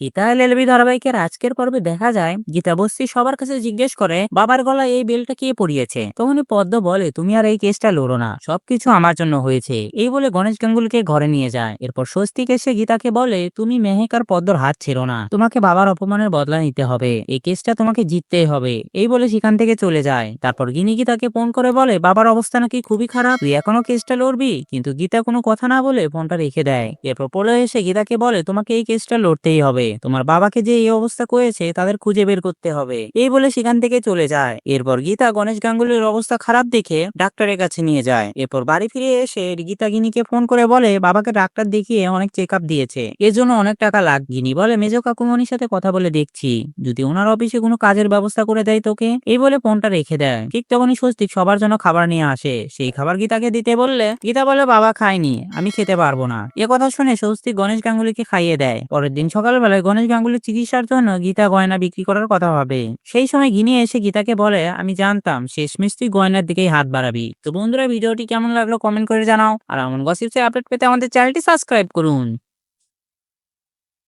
Gita LLB ধারাবাহিকের আজকের পর্বে দেখা যায়, গীতা বস্তি সবার কাছে জিজ্ঞেস করে, বাবার গলায় এই বেলটা কে পরিয়েছে? তখনই পদ্ম বলে, তুমি আর এই কেসটা লড়ো না, সবকিছু আমার জন্য হয়েছে। এই বলে গণেশ গাঙ্গুলিকে ঘরে নিয়ে যায়। এরপর স্বস্তিক এসে গীতাকে বলে, তুমি মেহেক আর পদ্মর হাত ছিল না, তোমাকে বাবার অপমানের বদলা নিতে হবে, এই কেসটা তোমাকে জিততেই হবে। এই বলে সেখান থেকে চলে যায়। তারপর গিনি গীতাকে ফোন করে বলে, বাবার অবস্থা নাকি খুবই খারাপ, তুই এখনও কেসটা লড়বি? কিন্তু গীতা কোনো কথা না বলে ফোনটা রেখে দেয়। এরপর পলে এসে গীতাকে বলে, তোমাকে এই কেসটা লড়তেই হবে। তোমার বাবাকে যে এই অবস্থা করেছে, তাদের খুঁজে বের করতে হবে। এই বলে সেখান থেকে চলে যায়। এরপর গীতা গণেশ গাঙ্গুলির অবস্থা খারাপ দেখে ডাক্তারের কাছে নিয়ে যায়। এরপর বাড়ি ফিরে এসে গীতা গিনিকে ফোন করে বলে, বাবাকে ডাক্তার দেখিয়ে অনেক চেক আপ দিয়েছে। এর জন্য অনেক টাকা লাগ গিনি বলে, মেজো কাকুমনির সাথে কথা বলে দেখছি। যদি ওনার অফিসে কোনো কাজের ব্যবস্থা করে দেয় তোকে? এই বলে ফোনটা রেখে দেয়। ঠিক তখনই স্বস্তিক সবার জন্য খাবার নিয়ে আসে। সেই খাবার গীতাকে দিতে বললে, গীতা বলে, বাবা খায়নি আমি খেতে পারব না। এ কথা শুনে স্বস্তিক গণেশ গাঙ্গুলিকে খাইয়ে দেয়। পরের দিন সকালবেলায় গণেশ গাঙ্গুলির চিকিৎসার জন্য গীতা গয়না বিক্রি করার কথা ভাবে। সেই সময় গিনি এসে গীতাকে বলে, আমি জানতাম শেষমেশ তুই গয়নার দিকেই হাত বাড়াবি। তো বন্ধুরা, ভিডিওটি কেমন লাগল কমেন্ট করে জানাও। আর এমন গসিপসে আপডেট পেতে আমাদের চ্যানেলটি সাবস্ক্রাইব করুন।